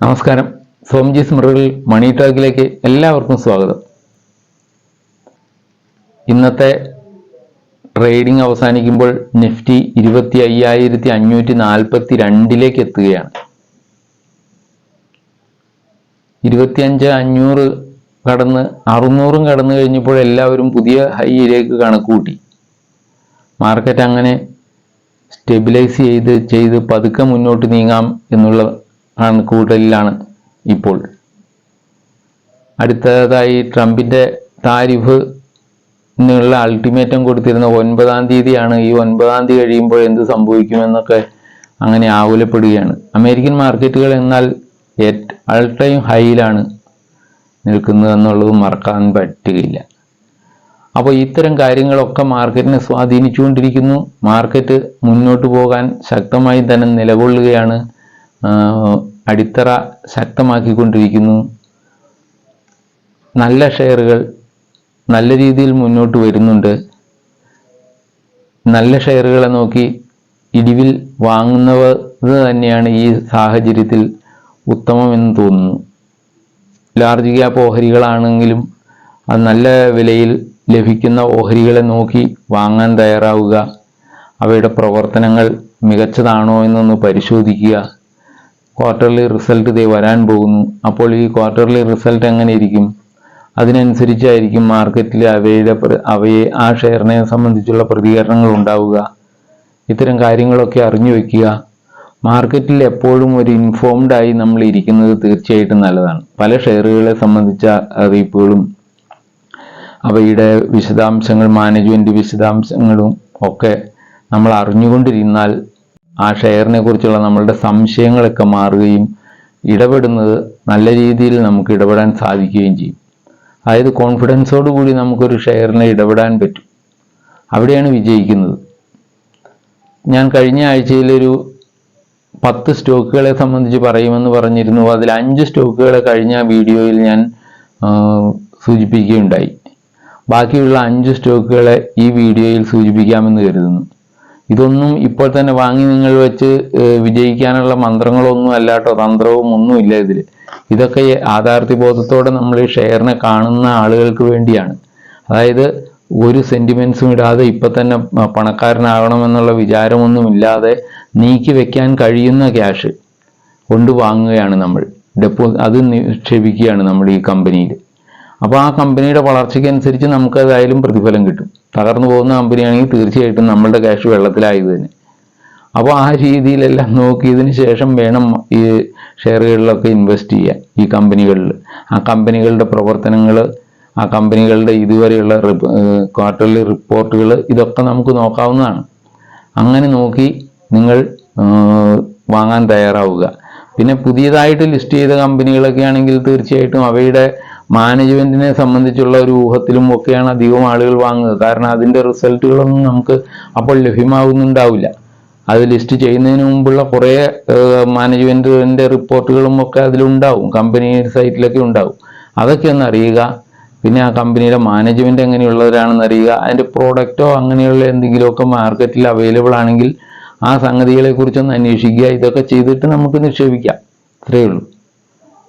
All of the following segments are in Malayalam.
നമസ്കാരം. സോംജി സ്മൃതികളിൽ മണി ടോക്കിലേക്ക് എല്ലാവർക്കും സ്വാഗതം. ഇന്നത്തെ ട്രേഡിംഗ് അവസാനിക്കുമ്പോൾ നിഫ്റ്റി ഇരുപത്തി അയ്യായിരത്തി അഞ്ഞൂറ്റി നാൽപ്പത്തി രണ്ടിലേക്ക് എത്തുകയാണ്. ഇരുപത്തിയഞ്ച് അഞ്ഞൂറ് കടന്ന് അറുന്നൂറും കടന്നു കഴിഞ്ഞപ്പോൾ എല്ലാവരും പുതിയ ഹൈയിലേക്ക് കണക്ക് കൂട്ടി മാർക്കറ്റ് അങ്ങനെ സ്റ്റെബിലൈസ് ചെയ്ത് ചെയ്ത് പതുക്കെ മുന്നോട്ട് നീങ്ങാം എന്നുള്ള കണക്കുകൂട്ടലിലാണ് ഇപ്പോൾ. അടുത്തതായി ട്രംപിന്റെ താരിഫ് എന്നുള്ള അൾട്ടിമേറ്റം കൊടുത്തിരുന്ന ഒൻപതാം തീയതിയാണ്. ഈ ഒൻപതാം തീയതി കഴിയുമ്പോൾ എന്ത് സംഭവിക്കുമെന്നൊക്കെ അങ്ങനെ ആകുലപ്പെടുകയാണ്. അമേരിക്കൻ മാർക്കറ്റുകൾ എന്നാൽ ആൾ ടൈം ഹൈയിലാണ് നിൽക്കുന്നത് എന്നുള്ളത് മറക്കാൻ പറ്റുകയില്ല. അപ്പോൾ ഇത്തരം കാര്യങ്ങളൊക്കെ മാർക്കറ്റിനെ സ്വാധീനിച്ചുകൊണ്ടിരിക്കുന്നു. മാർക്കറ്റ് മുന്നോട്ട് പോകാൻ ശക്തമായി തന്നെ നിലകൊള്ളുകയാണ് അടിത്തറ ശക്തമാക്കിക്കൊണ്ടിരിക്കുന്നു. നല്ല ഷെയറുകൾ നല്ല രീതിയിൽ മുന്നോട്ട് വരുന്നുണ്ട്. നല്ല ഷെയറുകളെ നോക്കി ഇടിവിൽ വാങ്ങുന്നവർ തന്നെയാണ് ഈ സാഹചര്യത്തിൽ ഉത്തമമെന്ന് തോന്നുന്നു. ലാർജ് ക്യാപ്പ് ഓഹരികളാണെങ്കിലും അത് നല്ല വിലയിൽ ലഭിക്കുന്ന ഓഹരികളെ നോക്കി വാങ്ങാൻ തയ്യാറാവുക. അവയുടെ പ്രവർത്തനങ്ങൾ മികച്ചതാണോ എന്നൊന്ന് പരിശോധിക്കുക. ക്വാർട്ടർലി റിസൾട്ട് ഇതേ വരാൻ പോകുന്നു. അപ്പോൾ ഈ ക്വാർട്ടർലി റിസൾട്ട് എങ്ങനെ ഇരിക്കും? അതിനനുസരിച്ചായിരിക്കും മാർക്കറ്റിൽ അവയുടെ അവയെ ആ ഷെയറിനെ സംബന്ധിച്ചുള്ള പ്രതികരണങ്ങൾ ഉണ്ടാവുക. ഇത്തരം കാര്യങ്ങളൊക്കെ അറിഞ്ഞു വെക്കുക. മാർക്കറ്റിൽ എപ്പോഴും ഒരു ഇൻഫോംഡ് ആയി നമ്മൾ ഇരിക്കുന്നത് തീർച്ചയായിട്ടും നല്ലതാണ്. പല ഷെയറുകളെ സംബന്ധിച്ച അറിയിപ്പുകളും അവയുടെ വിശദാംശങ്ങൾ മാനേജ്മെന്റ് വിശദാംശങ്ങളും ഒക്കെ നമ്മൾ അറിഞ്ഞുകൊണ്ടിരുന്നാൽ ആ ഷെയറിനെ കുറിച്ചുള്ള നമ്മളുടെ സംശയങ്ങളൊക്കെ മാറുകയും ഇടപെടുന്നത് നല്ല രീതിയിൽ നമുക്ക് ഇടപെടാൻ സാധിക്കുകയും ചെയ്യും. അതായത് കോൺഫിഡൻസോട് കൂടി നമുക്കൊരു ഷെയറിനെ ഇടപെടാൻ പറ്റും. അവിടെയാണ് വിജയിക്കുന്നത്. ഞാൻ കഴിഞ്ഞ ആഴ്ചയിലൊരു പത്ത് സ്റ്റോക്കുകളെ സംബന്ധിച്ച് പറയുമെന്ന് പറഞ്ഞിരുന്നു. അതിൽ അഞ്ച് സ്റ്റോക്കുകളെ കഴിഞ്ഞ വീഡിയോയിൽ ഞാൻ സൂചിപ്പിക്കുകയുണ്ടായി. ബാക്കിയുള്ള അഞ്ച് സ്റ്റോക്കുകളെ ഈ വീഡിയോയിൽ സൂചിപ്പിക്കാമെന്ന് കരുതുന്നു. ഇതൊന്നും ഇപ്പോൾ തന്നെ വാങ്ങി നിങ്ങൾ വെച്ച് വിജയിക്കാനുള്ള മന്ത്രങ്ങളൊന്നും അല്ലാട്ടോ തന്ത്രവും ഒന്നുമില്ല ഇതിൽ ഇതൊക്കെ യാഥാർത്ഥ്യബോധത്തോടെ നമ്മൾ ഈ ഷെയറിനെ കാണുന്ന ആളുകൾക്ക് വേണ്ടിയാണ്. അതായത് ഒരു സെന്റിമെന്റ്സും ഇടാതെ ഇപ്പൊ തന്നെ പണക്കാരനാകണമെന്നുള്ള വിചാരമൊന്നുമില്ലാതെ നീക്കി വെക്കാൻ കഴിയുന്ന ക്യാഷ് കൊണ്ട് വാങ്ങുകയാണ് നമ്മൾ. ഡെപ്പോ അത് നിക്ഷേപിക്കുകയാണ് നമ്മൾ ഈ കമ്പനിയിൽ. അപ്പോൾ ആ കമ്പനിയുടെ വളർച്ചയ്ക്കനുസരിച്ച് നമുക്ക് അതായാലും പ്രതിഫലം കിട്ടും. തകർന്നു പോകുന്ന കമ്പനിയാണെങ്കിൽ തീർച്ചയായിട്ടും നമ്മളുടെ ക്യാഷ് വെള്ളത്തിലായത് തന്നെ. അപ്പോൾ ആ രീതിയിലെല്ലാം നോക്കിയതിന് ശേഷം വേണം ഈ ഷെയറുകളിലൊക്കെ ഇൻവെസ്റ്റ് ചെയ്യാൻ ഈ കമ്പനികളിൽ ആ കമ്പനികളുടെ പ്രവർത്തനങ്ങൾ ആ കമ്പനികളുടെ ഇതുവരെയുള്ള ക്വാർട്ടർലി റിപ്പോർട്ടുകൾ ഇതൊക്കെ നമുക്ക് നോക്കാവുന്നതാണ്. അങ്ങനെ നോക്കി നിങ്ങൾ വാങ്ങാൻ തയ്യാറാവുക. പിന്നെ പുതിയതായിട്ട് ലിസ്റ്റ് ചെയ്ത കമ്പനികളൊക്കെ ആണെങ്കിൽ തീർച്ചയായിട്ടും അവയുടെ മാനേജ്മെന്റിനെ സംബന്ധിച്ചുള്ള ഒരു ഊഹത്തിലും ഒക്കെയാണ് അധികം ആളുകൾ വാങ്ങുന്നത്. കാരണം അതിന്റെ റിസൾട്ടുകളൊന്നും നമുക്ക് അപ്പോൾ ലഭ്യമാകുന്നുണ്ടാവില്ല അത് ലിസ്റ്റ് ചെയ്യുന്നതിന് മുമ്പുള്ള കുറേ മാനേജ്മെന്റിന്റെ റിപ്പോർട്ടുകളും ഒക്കെ അതിലുണ്ടാവും. കമ്പനി സൈറ്റിലൊക്കെ ഉണ്ടാവും. അതൊക്കെ ഒന്ന് അറിയുക. പിന്നെ ആ കമ്പനിയുടെ മാനേജ്മെന്റ് എങ്ങനെയുള്ളവരാണെന്ന് അറിയുക. അതിന്റെ പ്രോഡക്റ്റോ അങ്ങനെയുള്ള എന്തെങ്കിലുമൊക്കെ മാർക്കറ്റിൽ അവൈലബിൾ ആണെങ്കിൽ ആ സംഗതികളെ കുറിച്ചൊന്ന് അന്വേഷിക്കുക. ഇതൊക്കെ ചെയ്തിട്ട് നമുക്ക് നിക്ഷേപിക്കാം. ഇത്രയേ ഉള്ളൂ.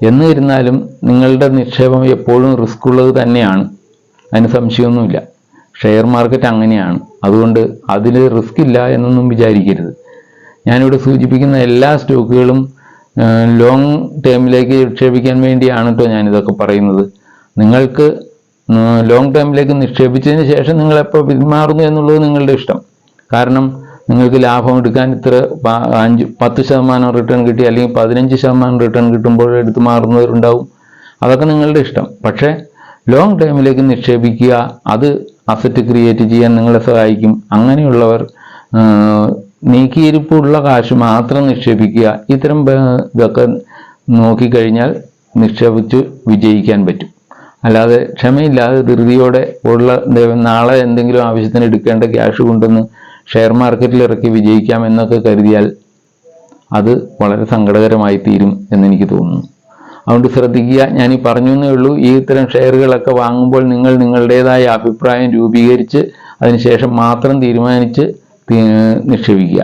എന്നിരുന്നാലും നിങ്ങളുടെ നിക്ഷേപം എപ്പോഴും റിസ്ക് ഉള്ളത് തന്നെയാണ്. അതിന് സംശയമൊന്നുമില്ല. ഷെയർ മാർക്കറ്റ് അങ്ങനെയാണ്. അതുകൊണ്ട് അതിൽ റിസ്ക് ഇല്ല എന്നൊന്നും വിചാരിക്കരുത്. ഞാനിവിടെ സൂചിപ്പിക്കുന്ന എല്ലാ സ്റ്റോക്കുകളും ലോങ് ടേമിലേക്ക് നിക്ഷേപിക്കാൻ വേണ്ടിയാണ് കേട്ടോ ഞാനിതൊക്കെ പറയുന്നത്. നിങ്ങൾക്ക് ലോങ് ടേമിലേക്ക് നിക്ഷേപിച്ചതിന് ശേഷം നിങ്ങളെപ്പോൾ പിന്മാറുന്നു എന്നുള്ളത് നിങ്ങളുടെ ഇഷ്ടം. കാരണം നിങ്ങൾക്ക് ലാഭം എടുക്കാൻ ഇത്ര അഞ്ച് പത്ത് ശതമാനം റിട്ടേൺ കിട്ടി അല്ലെങ്കിൽ പതിനഞ്ച് ശതമാനം റിട്ടേൺ കിട്ടുമ്പോൾ എടുത്ത് മാറുന്നവരുണ്ടാവും. അതൊക്കെ നിങ്ങളുടെ ഇഷ്ടം. പക്ഷേ ലോങ് ടൈമിലേക്ക് നിക്ഷേപിക്കുക അത് അസറ്റ് ക്രിയേറ്റ് ചെയ്യാൻ നിങ്ങളെ സഹായിക്കും. അങ്ങനെയുള്ളവർ നീക്കിയിരിപ്പുള്ള കാശ് മാത്രം നിക്ഷേപിക്കുക. ഇത്തരം ഇതൊക്കെ നോക്കിക്കഴിഞ്ഞാൽ നിക്ഷേപിച്ച് വിജയിക്കാൻ പറ്റും. അല്ലാതെ ക്ഷമയില്ലാതെ ധൃതിയോടെ ഉള്ള നാളെ എന്തെങ്കിലും ആവശ്യത്തിന് എടുക്കേണ്ട ക്യാഷ് കൊണ്ടുവന്ന് ഷെയർ മാർക്കറ്റിൽ ഇറക്കി വിജയിക്കാം എന്നൊക്കെ കരുതിയാൽ അത് വളരെ സങ്കടകരമായി തീരും എന്ന് എനിക്ക് തോന്നുന്നു. അതുകൊണ്ട് ശ്രദ്ധിക്കുക ഞാൻ ഈ പറഞ്ഞു എന്നേ ഉള്ളൂ. ഈ ഇത്തരം ഷെയറുകളൊക്കെ വാങ്ങുമ്പോൾ നിങ്ങൾ നിങ്ങളുടേതായ അഭിപ്രായം രൂപീകരിച്ച് അതിനുശേഷം മാത്രം തീരുമാനിച്ച് നിക്ഷേപിക്കുക.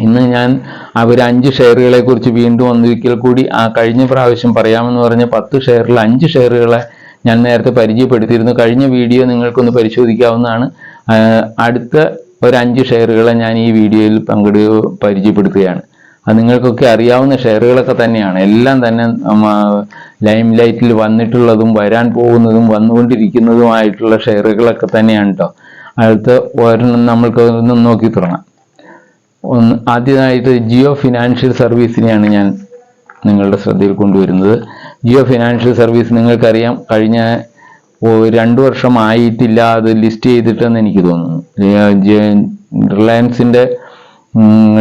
ഇന്ന് ഞാൻ അവർ അഞ്ച് ഷെയറുകളെ കുറിച്ച് വീണ്ടും ഒന്നിരിക്കൽ കൂടി ആ കഴിഞ്ഞ പ്രാവശ്യം പറയാമെന്ന് പറഞ്ഞ പത്ത് ഷെയറിൽ അഞ്ച് ഷെയറുകളെ ഞാൻ നേരത്തെ പരിചയപ്പെടുത്തിയിരുന്നു. കഴിഞ്ഞ വീഡിയോ നിങ്ങൾക്കൊന്ന് പരിശോധിക്കാവുന്നതാണ്. അടുത്ത ഒരു അഞ്ച് ഷെയറുകളെ ഞാൻ ഈ വീഡിയോയിൽ പങ്കെടു പരിചയപ്പെടുത്തുകയാണ്. അത് നിങ്ങൾക്കൊക്കെ അറിയാവുന്ന ഷെയറുകളൊക്കെ തന്നെയാണ്. എല്ലാം തന്നെ ലൈം ലൈറ്റിൽ വന്നിട്ടുള്ളതും വരാൻ പോകുന്നതും വന്നുകൊണ്ടിരിക്കുന്നതുമായിട്ടുള്ള ഷെയറുകളൊക്കെ തന്നെയാണ് കേട്ടോ അടുത്ത ഒരെണ്ണം നമ്മൾക്ക് ഒന്ന് നോക്കി തുടങ്ങാം. ഒന്ന് ആദ്യമായിട്ട് ജിയോ ഫിനാൻഷ്യൽ സർവീസിനെയാണ് ഞാൻ നിങ്ങളുടെ ശ്രദ്ധയിൽ കൊണ്ടുവരുന്നത്. ജിയോ ഫിനാൻഷ്യൽ സർവീസ് നിങ്ങൾക്കറിയാം കഴിഞ്ഞ രണ്ടു വർഷം ആയിട്ടില്ല അത് ലിസ്റ്റ് ചെയ്തിട്ടെന്ന് എനിക്ക് തോന്നുന്നു. റിലയൻസിന്റെ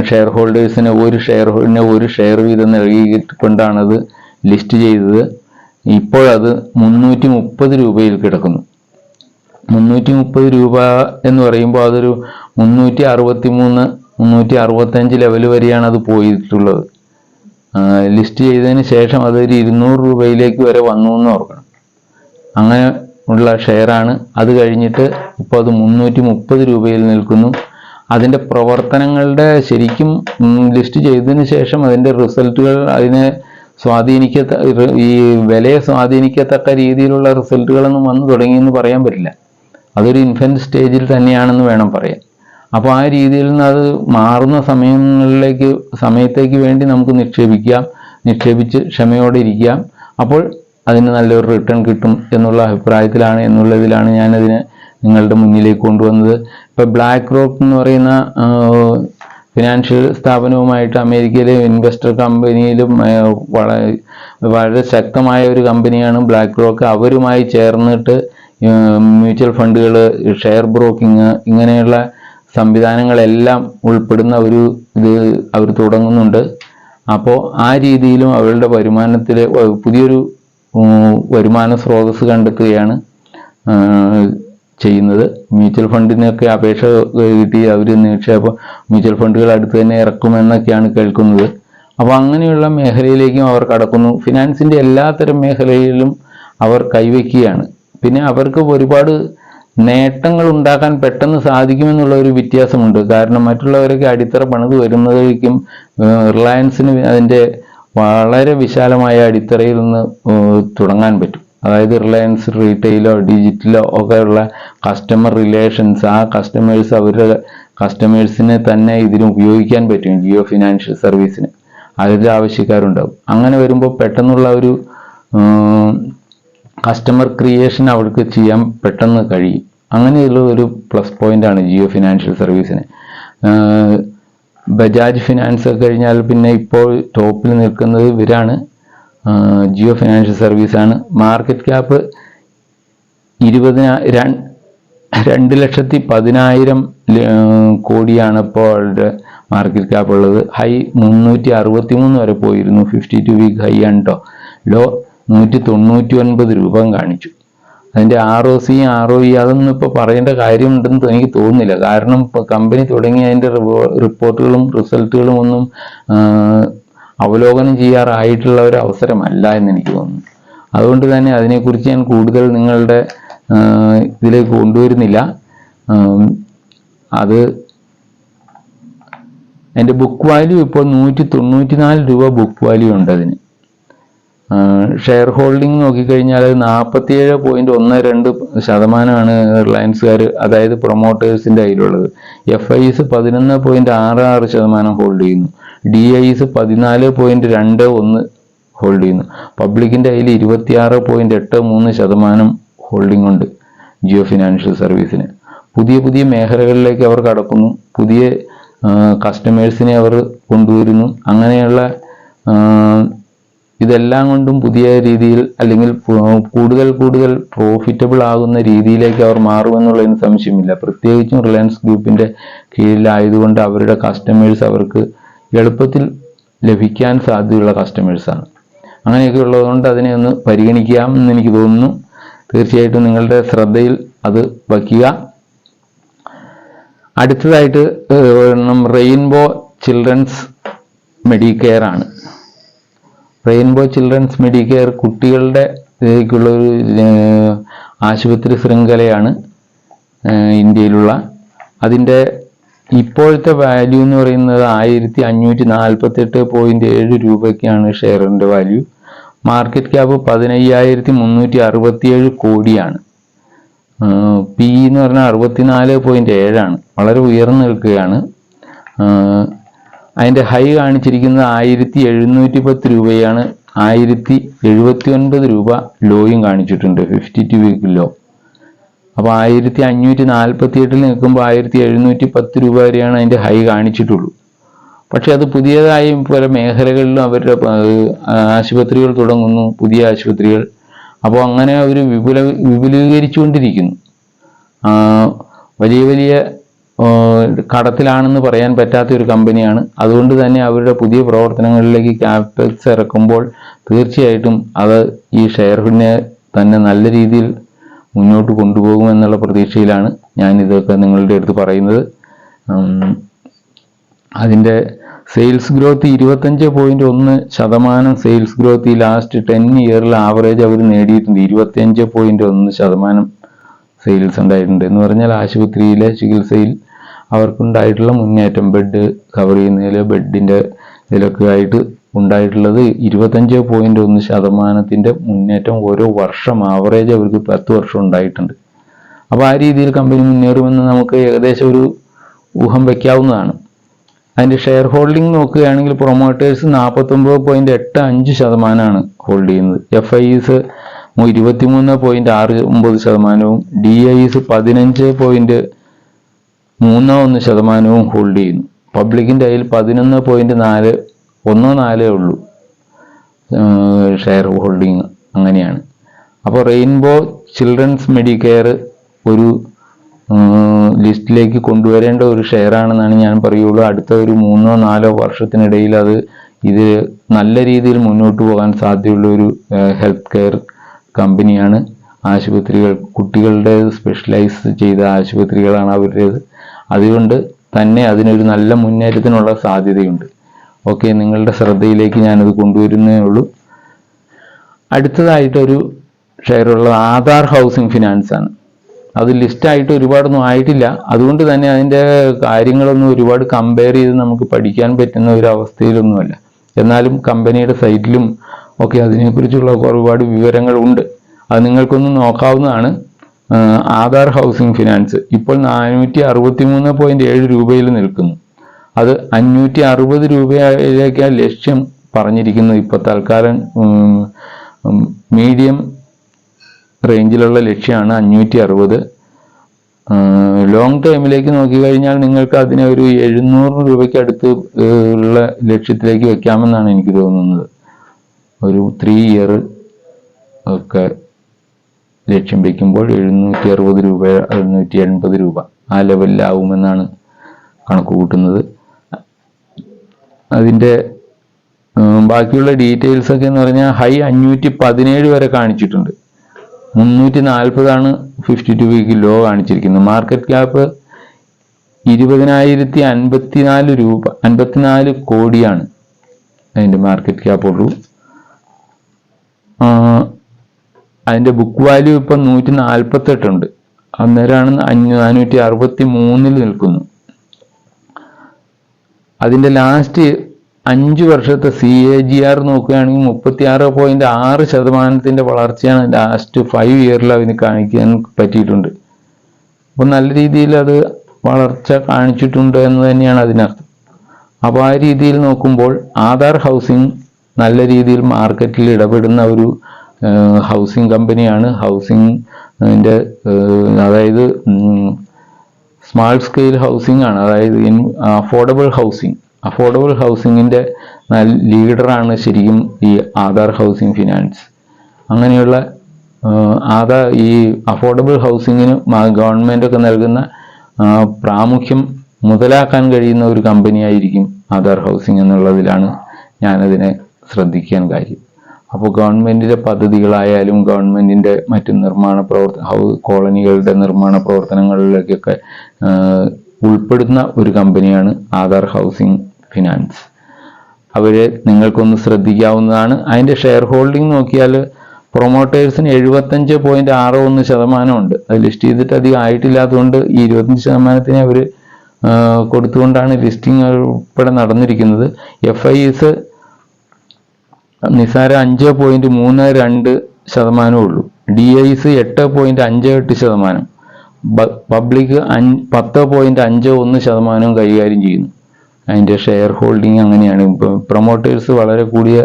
ഷെയർ ഹോൾഡേഴ്സിന് ഒരു ഷെയർ ഹോൾഡിന് ഒരു ഷെയർ വീതം നൽകിക്കൊണ്ടാണത് ലിസ്റ്റ് ചെയ്തത്. ഇപ്പോഴത് മുന്നൂറ്റി മുപ്പത് രൂപയിൽ കിടക്കുന്നു. മുന്നൂറ്റി മുപ്പത് രൂപ എന്ന് പറയുമ്പോൾ അതൊരു മുന്നൂറ്റി അറുപത്തി മൂന്ന് മുന്നൂറ്റി അറുപത്തഞ്ച് ലെവൽ വരെയാണ് അത് പോയിട്ടുള്ളത്. ലിസ്റ്റ് ചെയ്തതിന് ശേഷം അതൊരു ഇരുന്നൂറ് രൂപയിലേക്ക് വരെ വന്നു എന്ന് ഓർക്കണം. അങ്ങനെ ഉള്ള ഷെയറാണ്. അത് കഴിഞ്ഞിട്ട് ഇപ്പോൾ അത് മുന്നൂറ്റി മുപ്പത് രൂപയിൽ നിൽക്കുന്നു. അതിന്റെ പ്രവർത്തനങ്ങളുടെ ശരിക്കും ലിസ്റ്റ് ചെയ്തതിന് ശേഷം അതിന്റെ റിസൾട്ടുകൾ അതിനെ സ്വാധീനിക്കത്ത ഈ വിലയെ സ്വാധീനിക്കത്തക്ക രീതിയിലുള്ള റിസൾട്ടുകളൊന്നും വന്നു തുടങ്ങിയെന്ന് പറയാൻ പറ്റില്ല. അതൊരു ഇൻഫന്റ് സ്റ്റേജിൽ തന്നെയാണെന്ന് വേണം പറയാൻ. അപ്പോൾ ആ രീതിയിൽ നിന്ന് അത് മാറുന്ന സമയങ്ങളിലേക്ക് സമയത്തേക്ക് വേണ്ടി നമുക്ക് നിക്ഷേപിക്കാം. നിക്ഷേപിച്ച് ക്ഷമയോടെ ഇരിക്കാം. അപ്പോൾ അതിന് നല്ലൊരു റിട്ടേൺ കിട്ടും എന്നുള്ള അഭിപ്രായത്തിലാണ് എന്നുള്ളതിലാണ് ഞാനതിനെ നിങ്ങളുടെ മുന്നിലേക്ക് കൊണ്ടുവന്നത്. ഇപ്പോൾ ബ്ലാക്ക് റോക്ക് എന്ന് പറയുന്ന ഫിനാൻഷ്യൽ സ്ഥാപനവുമായിട്ട് അമേരിക്കയിലെ ഇൻവെസ്റ്റർ കമ്പനിയിലും വളരെ വളരെ ശക്തമായ ഒരു കമ്പനിയാണ് ബ്ലാക്ക് റോക്ക് അവരുമായി ചേർന്നിട്ട് മ്യൂച്വൽ ഫണ്ടുകൾ ഷെയർ ബ്രോക്കിങ് ഇങ്ങനെയുള്ള സംവിധാനങ്ങളെല്ലാം ഉൾപ്പെടുന്ന ഒരു ഇത് അവർ തുടങ്ങുന്നുണ്ട്. അപ്പോൾ ആ രീതിയിലും അവരുടെ വരുമാനത്തിൽ പുതിയൊരു വരുമാന സ്രോതസ് കണ്ടെത്തുകയാണ് ചെയ്യുന്നത്. മ്യൂച്വൽ ഫണ്ടിനൊക്കെ അപേക്ഷ കിട്ടി അവർ നിക്ഷേപ മ്യൂച്വൽ ഫണ്ടുകൾ അടുത്ത് തന്നെ ഇറക്കുമെന്നൊക്കെയാണ് കേൾക്കുന്നത്. അപ്പോൾ അങ്ങനെയുള്ള മേഖലയിലേക്കും അവർ കടക്കുന്നു. ഫിനാൻസിന്റെ എല്ലാത്തരം മേഖലയിലും അവർ കൈവയ്ക്കുകയാണ് പിന്നെ അവർക്ക് ഒരുപാട് നേട്ടങ്ങൾ ഉണ്ടാക്കാൻ പെട്ടെന്ന് സാധിക്കുമെന്നുള്ള ഒരു വ്യത്യാസമുണ്ട്. കാരണം മറ്റുള്ളവരൊക്കെ അടിത്തറ പണിത് വരുന്നതിലേക്കും റിലയൻസിന് അതിന്റെ വളരെ വിശാലമായ അടിത്തറയിൽ നിന്ന് തുടങ്ങാൻ പറ്റും. അതായത് റിലയൻസ് റീറ്റെയിലോ ഡിജിറ്റലോ ഒക്കെ ഉള്ള കസ്റ്റമർ റിലേഷൻസ് ആ കസ്റ്റമേഴ്സ് അവരുടെ കസ്റ്റമേഴ്സിനെ തന്നെ ഇതിന് ഉപയോഗിക്കാൻ പറ്റും ജിയോ ഫിനാൻഷ്യൽ സർവീസിന്. അതിന്റെ ആവശ്യക്കാരുണ്ടാവും. അങ്ങനെ വരുമ്പോൾ പെട്ടെന്നുള്ള ഒരു കസ്റ്റമർ ക്രിയേഷൻ അവർക്ക് ചെയ്യാൻ പെട്ടെന്ന് കഴിയും. അങ്ങനെയുള്ള ഒരു പ്ലസ് പോയിന്റ് ആണ് ജിയോ ഫിനാൻഷ്യൽ സർവീസിന്. ബജാജ് ഫിനാൻസ് കഴിഞ്ഞാൽ പിന്നെ ഇപ്പോൾ ടോപ്പിൽ നിൽക്കുന്നത് ഇവരാണ്. ജിയോ ഫിനാൻഷ്യൽ സർവീസാണ് മാർക്കറ്റ് ക്യാപ്പ് ഇരുപതിനാ രണ്ട് ലക്ഷത്തി പതിനായിരം കോടിയാണ് ഇപ്പോൾ അവരുടെ മാർക്കറ്റ് ക്യാപ്പ് ഉള്ളത്. ഹൈ മുന്നൂറ്റി അറുപത്തി മൂന്ന് വരെ പോയിരുന്നു. ഫിഫ്റ്റി ടു വീക്ക് ഹൈ ആണ് കേട്ടോ ലോ നൂറ്റി തൊണ്ണൂറ്റി ഒൻപത് രൂപ കാണിച്ചു. അതിന്റെ R O C R O E അതൊന്നും ഇപ്പോൾ പറയേണ്ട കാര്യമുണ്ടെന്ന് എനിക്ക് തോന്നുന്നില്ല. കാരണം ഇപ്പോൾ കമ്പനി തുടങ്ങി അതിന്റെ റിപ്പോർട്ടുകളും റിസൾട്ടുകളും ഒന്നും അവലോകനം ചെയ്യാറായിട്ടുള്ള ഒരു അവസരമല്ല എന്ന് എനിക്ക് തോന്നുന്നു. അതുകൊണ്ട് തന്നെ അതിനെക്കുറിച്ച് ഞാൻ കൂടുതൽ നിങ്ങളുടെ ഇതിലേക്ക് കൊണ്ടുവരുന്നില്ല. അത് എന്റെ ബുക്ക് വാല്യൂ ഇപ്പോൾ നൂറ്റി തൊണ്ണൂറ്റി നാല് രൂപ ബുക്ക് വാല്യൂ ഉണ്ട് അതിന് ഷെയർ ഹോൾഡിംഗ് നോക്കിക്കഴിഞ്ഞാൽ നാൽപ്പത്തിയേഴ് പോയിന്റ് ഒന്ന് രണ്ട് ശതമാനമാണ് റിലയൻസുകാർ അതായത് പ്രൊമോട്ടേഴ്സിന്റെ കയ്യിലുള്ളത്. എഫ് ഐസ് പതിനൊന്ന് പോയിന്റ് ആറ് ആറ് ശതമാനം ഹോൾഡ് ചെയ്യുന്നു. ഡി ഐസ് പതിനാല് പോയിന്റ് രണ്ട് ഒന്ന് ഹോൾഡ് ചെയ്യുന്നു. പബ്ലിക്കിന്റെ കയ്യിൽ ഇരുപത്തിയാറ് പോയിന്റ് എട്ട് മൂന്ന് ശതമാനം ഹോൾഡിംഗ് ഉണ്ട് ജിയോ ഫിനാൻഷ്യൽ സർവീസിന്. പുതിയ പുതിയ മേഖലകളിലേക്ക് അവർ കടക്കുന്നു. പുതിയ കസ്റ്റമേഴ്സിനെ അവർ കൊണ്ടുവരുന്നു. അങ്ങനെയുള്ള ഇതെല്ലാം കൊണ്ടും പുതിയ രീതിയിൽ അല്ലെങ്കിൽ കൂടുതൽ കൂടുതൽ പ്രോഫിറ്റബിൾ ആകുന്ന രീതിയിലേക്ക് അവർ മാറുമെന്നുള്ളതിന് സംശയമില്ല. പ്രത്യേകിച്ചും റിലയൻസ് ഗ്രൂപ്പിന്റെ കീഴിലായതുകൊണ്ട് അവരുടെ കസ്റ്റമേഴ്സ് അവർക്ക് എളുപ്പത്തിൽ ലഭിക്കാൻ സാധ്യതയുള്ള കസ്റ്റമേഴ്സാണ് അങ്ങനെയൊക്കെ ഉള്ളതുകൊണ്ട് അതിനെ ഒന്ന് പരിഗണിക്കാം എന്ന് എനിക്ക് തോന്നുന്നു. തീർച്ചയായിട്ടും നിങ്ങളുടെ ശ്രദ്ധയിൽ അത് വയ്ക്കുക. അടുത്തതായിട്ട് റെയിൻബോ ചിൽഡ്രൻസ് മെഡിക്കെയർ ആണ്. റെയിൻബോ ചിൽഡ്രൻസ് മെഡിക്കെയർ കുട്ടികളുടെ ഇതിലേക്കുള്ള ഒരു ആശുപത്രി ശൃംഖലയാണ് ഇന്ത്യയിലുള്ള. അതിന്റെ ഇപ്പോഴത്തെ വാല്യൂ എന്ന് പറയുന്നത് ആയിരത്തി അഞ്ഞൂറ്റി നാൽപ്പത്തി എട്ട് പോയിന്റ് ഏഴ് രൂപയ്ക്കാണ് ഷെയറിന്റെ വാല്യൂ മാർക്കറ്റ് ക്യാപ് പതിനയ്യായിരത്തി മുന്നൂറ്റി അറുപത്തിയേഴ് കോടിയാണ് പി എന്ന് പറഞ്ഞാൽ അറുപത്തിനാല് പോയിന്റ് ഏഴാണ്. വളരെ ഉയർന്നു നിൽക്കുകയാണ്. ആഹ് അതിന്റെ ഹൈ കാണിച്ചിരിക്കുന്നത് ആയിരത്തി എഴുന്നൂറ്റി പത്ത് രൂപയാണ്. ആയിരത്തി എഴുപത്തി ഒൻപത് രൂപ ലോയും കാണിച്ചിട്ടുണ്ട്. ഫിഫ്റ്റി ടു വീക്ക് ലോ അപ്പോൾ ആയിരത്തി അഞ്ഞൂറ്റി നാൽപ്പത്തി എട്ടിൽ നിൽക്കുമ്പോൾ ആയിരത്തി എഴുന്നൂറ്റി പത്ത് രൂപ വരെയാണ് അതിന്റെ ഹൈ കാണിച്ചിട്ടുള്ളൂ. പക്ഷെ അത് പുതിയതായി പല മേഖലകളിലും അവരുടെ ആശുപത്രികൾ തുടങ്ങുന്നു പുതിയ ആശുപത്രികൾ. അപ്പോൾ അങ്ങനെ അവർ വിപുല വിപുലീകരിച്ചുകൊണ്ടിരിക്കുന്നു. വലിയ വലിയ കടത്തിലാണെന്ന് പറയാൻ പറ്റാത്ത ഒരു കമ്പനിയാണ്. അതുകൊണ്ട് തന്നെ അവരുടെ പുതിയ പ്രവർത്തനങ്ങളിലേക്ക് ക്യാപിറ്റൽസ് ഇറക്കുമ്പോൾ തീർച്ചയായിട്ടും അത് ഈ ഷെയറിനെ തന്നെ നല്ല രീതിയിൽ മുന്നോട്ട് കൊണ്ടുപോകുമെന്നുള്ള പ്രതീക്ഷയിലാണ് ഞാൻ ഇതൊക്കെ നിങ്ങളുടെ അടുത്ത് പറയുന്നത്. അതിന്റെ സെയിൽസ് ഗ്രോത്ത് ഇരുപത്തഞ്ച് പോയിന്റ് ഒന്ന് ശതമാനം സെയിൽസ് ഗ്രോത്ത് ഈ ലാസ്റ്റ് ടെൻ ഇയറിൽ ആവറേജ് അവർ നേടിയിട്ടുണ്ട്. ഇരുപത്തിയഞ്ച് പോയിന്റ് ഒന്ന് ശതമാനം സെയിൽസ് ഉണ്ടായിട്ടുണ്ട്. എന്ന് പറഞ്ഞാൽ ആശുപത്രിയിലെ ചികിത്സയിൽ അവർക്കുണ്ടായിട്ടുള്ള മുന്നേറ്റം ബെഡ് കവർ ചെയ്യുന്നതിൽ ബെഡിന്റെ ഇതിലൊക്കെ ആയിട്ട് ഉണ്ടായിട്ടുള്ളത് ഇരുപത്തഞ്ച് പോയിന്റ് ഒന്ന് ശതമാനത്തിന്റെ മുന്നേറ്റം ഓരോ വർഷം ആവറേജ് അവർക്ക് പത്ത് വർഷം ഉണ്ടായിട്ടുണ്ട്. അപ്പോൾ ആ രീതിയിൽ കമ്പനി മുന്നേറുമെന്ന് നമുക്ക് ഏകദേശം ഒരു ഊഹം വയ്ക്കാവുന്നതാണ് അതിന്റെ ഷെയർ ഹോൾഡിംഗ് നോക്കുകയാണെങ്കിൽ പ്രൊമോട്ടേഴ്സ് നാൽപ്പത്തൊമ്പത് പോയിന്റ് എട്ട് അഞ്ച് ശതമാനമാണ് ഹോൾഡ് ചെയ്യുന്നത്. എഫ് ഐ ഐസ് ഇരുപത്തിമൂന്ന് പോയിന്റ് ആറ് ഒമ്പത് ശതമാനവും ഡി ഐസ് പതിനഞ്ച് പോയിന്റ് മൂന്ന് ഒന്ന് ശതമാനവും ഹോൾഡ് ചെയ്യുന്നു. പബ്ലിക്കിന്റെ അതിൽ പതിനൊന്ന് പോയിന്റ് നാല് ഒന്നോ നാലേ ഉള്ളൂ. ഷെയർ ഹോൾഡിങ് അങ്ങനെയാണ്. അപ്പോൾ റെയിൻബോ ചിൽഡ്രൻസ് മെഡിക്കെയർ ഒരു ലിസ്റ്റിലേക്ക് കൊണ്ടുവരേണ്ട ഒരു ഷെയർ ആണെന്നാണ് ഞാൻ പറയുള്ളൂ. അടുത്ത ഒരു മൂന്നോ നാലോ വർഷത്തിനിടയിൽ അത് ഇത് നല്ല രീതിയിൽ മുന്നോട്ട് പോകാൻ സാധ്യതയുള്ള ഒരു ഹെൽത്ത് കെയർ കമ്പനിയാണ്. ആശുപത്രികൾ കുട്ടികളുടെ സ്പെഷ്യലൈസ് ചെയ്ത ആശുപത്രികളാണ് അവരുടേത്. അതുകൊണ്ട് തന്നെ അതിനൊരു നല്ല മുന്നേറ്റത്തിനുള്ള സാധ്യതയുണ്ട്. ഓക്കെ നിങ്ങളുടെ ശ്രദ്ധയിലേക്ക് ഞാനത് കൊണ്ടുവരുന്നേ ഉള്ളൂ. അടുത്തതായിട്ടൊരു ഷെയറുള്ളത് ആധാർ ഹൗസിംഗ് ഫിനാൻസ് ആണ്. അത് ലിസ്റ്റായിട്ട് ഒരുപാടൊന്നും ആയിട്ടില്ല. അതുകൊണ്ട് തന്നെ അതിന്റെ കാര്യങ്ങളൊന്നും ഒരുപാട് കമ്പയർ ചെയ്ത് നമുക്ക് പഠിക്കാൻ പറ്റുന്ന ഒരു അവസ്ഥയിലൊന്നുമല്ല. എന്നാലും കമ്പനിയുടെ സൈറ്റിലും ഒക്കെ അതിനെക്കുറിച്ചുള്ള ഒരുപാട് വിവരങ്ങളുണ്ട്. അത് നിങ്ങൾക്കൊന്ന് നോക്കാവുന്നതാണ്. ആധാർ ഹൗസിംഗ് ഫിനാൻസ് ഇപ്പോൾ നാനൂറ്റി അറുപത്തി മൂന്ന് പോയിന്റ് ഏഴ് രൂപയിൽ നിൽക്കുന്നു. അത് അഞ്ഞൂറ്റി അറുപത് രൂപയിലേക്ക് ലക്ഷ്യം പറഞ്ഞിരിക്കുന്നത് ഇപ്പോൾ തൽക്കാലം മീഡിയം റേഞ്ചിലുള്ള ലക്ഷ്യമാണ് അഞ്ഞൂറ്റി അറുപത് ലോങ് ടൈമിലേക്ക് നോക്കിക്കഴിഞ്ഞാൽ നിങ്ങൾക്ക് അതിനെ ഒരു എഴുന്നൂറ് രൂപയ്ക്ക് അടുത്ത് ഉള്ള ലക്ഷ്യത്തിലേക്ക് വെക്കാമെന്നാണ് എനിക്ക് തോന്നുന്നത്. ഒരു ത്രീ ഇയർ ഒക്കെ ലക്ഷ്യം വയ്ക്കുമ്പോൾ എഴുന്നൂറ്റി അറുപത് രൂപ എഴുന്നൂറ്റി എൺപത് രൂപ ആ ലെവലിലാവുമെന്നാണ് കണക്ക് കൂട്ടുന്നത്. അതിന്റെ ബാക്കിയുള്ള ഡീറ്റെയിൽസ് ഒക്കെ എന്ന് പറഞ്ഞാൽ ഹൈ അഞ്ഞൂറ്റി പതിനേഴ് വരെ കാണിച്ചിട്ടുണ്ട്. മുന്നൂറ്റി നാൽപ്പതാണ് ഫിഫ്റ്റി ടു വീക്ക് ലോ കാണിച്ചിരിക്കുന്നത്. മാർക്കറ്റ് ക്യാപ്പ് ഇരുപതിനായിരത്തി അൻപത്തിനാല് രൂപ അൻപത്തിനാല് കോടിയാണ് അതിന്റെ മാർക്കറ്റ് ക്യാപ്പ് ഉള്ളൂ. അതിന്റെ ബുക്ക് വാല്യൂ ഇപ്പം നൂറ്റി നാൽപ്പത്തെട്ടുണ്ട് അന്നേരമാണ് നാനൂറ്റി അറുപത്തി മൂന്നിൽ നിൽക്കുന്നു. അതിന്റെ ലാസ്റ്റ് അഞ്ച് വർഷത്തെ സി എ ജി ആർ നോക്കുകയാണെങ്കിൽ മുപ്പത്തി ആറ് പോയിന്റ് ആറ് ശതമാനത്തിന്റെ വളർച്ചയാണ് ലാസ്റ്റ് ഫൈവ് ഇയറിൽ അതിന് കാണിക്കാൻ പറ്റിയിട്ടുണ്ട്. അപ്പോൾ നല്ല രീതിയിൽ അത് വളർച്ച കാണിച്ചിട്ടുണ്ട് എന്ന് തന്നെയാണ് അതിനർത്ഥം. അപ്പോൾ ആ രീതിയിൽ നോക്കുമ്പോൾ ആധാർ ഹൗസിംഗ് നല്ല രീതിയിൽ മാർക്കറ്റിൽ ഇടപെടുന്ന ഒരു ഹൗസിംഗ് കമ്പനിയാണ്. ഹൗസിംഗ് അതിന്റെ അതായത് സ്മാൾ സ്കെയിൽ ഹൗസിംഗ് ആണ്. അതായത് അഫോർഡബിൾ ഹൗസിംഗ്. അഫോർഡബിൾ ഹൗസിങ്ങിന്റെ ലീഡറാണ് ശരിക്കും ഈ ആധാർ ഹൗസിംഗ് ഫിനാൻസ്. അങ്ങനെയുള്ള ആധാർ ഈ അഫോർഡബിൾ ഹൗസിങ്ങിന് ഗവൺമെന്റ് ഒക്കെ നൽകുന്ന പ്രാമുഖ്യം മുതലാക്കാൻ കഴിയുന്ന ഒരു കമ്പനിയായിരിക്കും ആധാർ ഹൗസിംഗ് എന്നുള്ളതിലാണ് ഞാനതിനെ ശ്രദ്ധിക്കാൻ കാര്യം. അപ്പോൾ ഗവൺമെന്റിന്റെ പദ്ധതികളായാലും ഗവൺമെന്റിന്റെ മറ്റു നിർമ്മാണ പ്രവർത്തന കോളനികളുടെ നിർമ്മാണ പ്രവർത്തനങ്ങളിലേക്കൊക്കെ ഉൾപ്പെടുന്ന ഒരു കമ്പനിയാണ് ആധാർ ഹൗസിംഗ് ഫിനാൻസ്. അവരെ നിങ്ങൾക്കൊന്ന് ശ്രദ്ധിക്കാവുന്നതാണ്. അതിന്റെ ഷെയർ ഹോൾഡിംഗ് നോക്കിയാൽ പ്രൊമോട്ടേഴ്സിന് എഴുപത്തഞ്ച് പോയിന്റ് ആറ് ഒന്ന് ശതമാനമുണ്ട്. അത് ലിസ്റ്റ് ചെയ്തിട്ട് അധികം ആയിട്ടില്ലാത്തതുകൊണ്ട് ഈ ഇരുപത്തഞ്ച് ശതമാനത്തിന് അവർ കൊടുത്തുകൊണ്ടാണ് ലിസ്റ്റിംഗ് ഉൾപ്പെടെ നടന്നിരിക്കുന്നത്. എഫ് ഐ എസ് നിസാര അഞ്ച് പോയിന്റ് മൂന്ന് രണ്ട് ശതമാനമേ ഉള്ളൂ. ഡി ഐസ് എട്ട് പോയിന്റ് അഞ്ച് എട്ട് ശതമാനം. പബ്ലിക് പത്ത് പോയിന്റ് അഞ്ച് ഒന്ന് ശതമാനവും കൈകാര്യം ചെയ്യുന്നു. അതിന്റെ ഷെയർ ഹോൾഡിംഗ് അങ്ങനെയാണ്. പ്രൊമോട്ടേഴ്സ് വളരെ കൂടിയ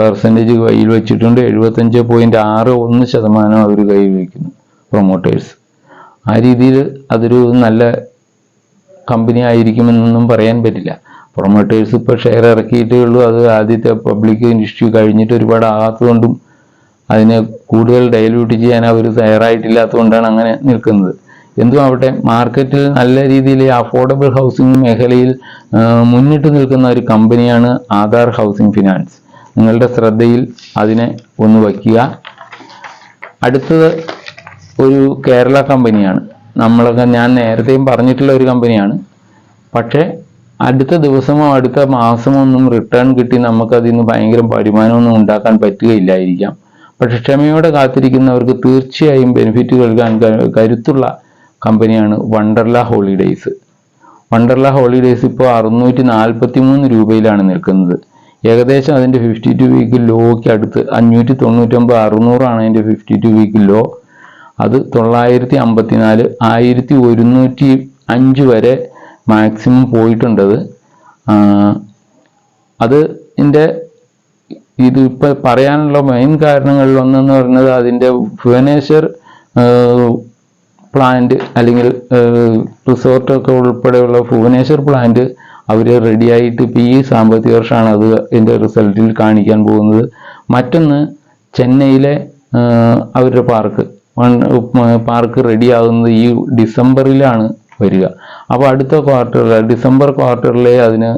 പെർസെന്റേജ് കയ്യിൽ വെച്ചിട്ടുണ്ട്. എഴുപത്തഞ്ച് പോയിന്റ് ആറ് ഒന്ന് ശതമാനം അവർ കയ്യിൽ വയ്ക്കുന്നു പ്രൊമോട്ടേഴ്സ് ആ രീതിയിൽ അതൊരു നല്ല കമ്പനി ആയിരിക്കുമെന്നൊന്നും പറയാൻ പറ്റില്ല. പ്രൊമോട്ടേഴ്സ് ഇപ്പോൾ ഷെയർ ഇറക്കിയിട്ടേ ഉള്ളൂ. അത് ആദ്യത്തെ പബ്ലിക് ഇഷ്യൂ കഴിഞ്ഞിട്ട് ഒരുപാട് ആകാത്തതുകൊണ്ടും അതിനെ കൂടുതൽ ഡൈല്യൂട്ട് ചെയ്യാൻ അവർ തയ്യാറായിട്ടില്ലാത്തതുകൊണ്ടാണ് അങ്ങനെ നിൽക്കുന്നത്. എന്തും ആവട്ടെ മാർക്കറ്റിൽ നല്ല രീതിയിൽ അഫോർഡബിൾ ഹൗസിംഗ് മേഖലയിൽ മുന്നിട്ട് നിൽക്കുന്ന ഒരു കമ്പനിയാണ് ആധാർ ഹൗസിംഗ് ഫിനാൻസ് നിങ്ങളുടെ ശ്രദ്ധയിൽ അതിനെ ഒന്ന് വയ്ക്കുക. അടുത്തത് ഒരു കേരള കമ്പനിയാണ് നമ്മളൊക്കെ ഞാൻ നേരത്തെയും പറഞ്ഞിട്ടുള്ള ഒരു കമ്പനിയാണ് പക്ഷേ അടുത്ത ദിവസമോ അടുത്ത മാസമോ ഒന്നും റിട്ടേൺ കിട്ടി നമുക്കതിൽ നിന്ന് ഭയങ്കര വരുമാനമൊന്നും ഉണ്ടാക്കാൻ പറ്റുകയില്ലായിരിക്കാം. പക്ഷെ ക്ഷമയോടെ കാത്തിരിക്കുന്നവർക്ക് തീർച്ചയായും ബെനിഫിറ്റ് നൽകാൻ ക- കരുത്തുള്ള കമ്പനിയാണ് വണ്ടർല ഹോളിഡേയ്സ് വണ്ടർല ഹോളിഡേയ്സ് ഇപ്പോൾ അറുന്നൂറ്റി നാൽപ്പത്തി മൂന്ന് രൂപയിലാണ് നിൽക്കുന്നത്. ഏകദേശം അതിന്റെ ഫിഫ്റ്റി ടു വീക്ക് ലോയ്ക്ക് അടുത്ത് അഞ്ഞൂറ്റി തൊണ്ണൂറ്റൊമ്പത് അറുന്നൂറാണ് അതിന്റെ ഫിഫ്റ്റി ടു വീക്ക് ലോ അത് തൊള്ളായിരത്തി അമ്പത്തിനാല് ആയിരത്തി ഒരുന്നൂറ്റി അഞ്ച് വരെ മാക്സിമം പോയിട്ടുണ്ടത്. അത് ഇതിന്റെ ഇത് ഇപ്പൊ പറയാനുള്ള മെയിൻ കാരണങ്ങളിൽ ഒന്നെന്ന് പറയുന്നത് അതിന്റെ ഭുവനേശ്വർ പ്ലാന്റ് അല്ലെങ്കിൽ റിസോർട്ടൊക്കെ ഉൾപ്പെടെയുള്ള ഭുവനേശ്വർ പ്ലാന്റ് അവർ റെഡിയായിട്ട് ഇപ്പം ഈ സാമ്പത്തിക വർഷമാണ് അത് എന്റെ റിസൾട്ടിൽ കാണിക്കാൻ പോകുന്നത്. മറ്റൊന്ന് ചെന്നൈയിലെ അവരുടെ പാർക്ക് പാർക്ക് റെഡിയാകുന്നത് ഈ ഡിസംബറിലാണ് വരിക. അപ്പോൾ അടുത്ത ക്വാർട്ടറിൽ ഡിസംബർ ക്വാർട്ടറിലെ അതിന്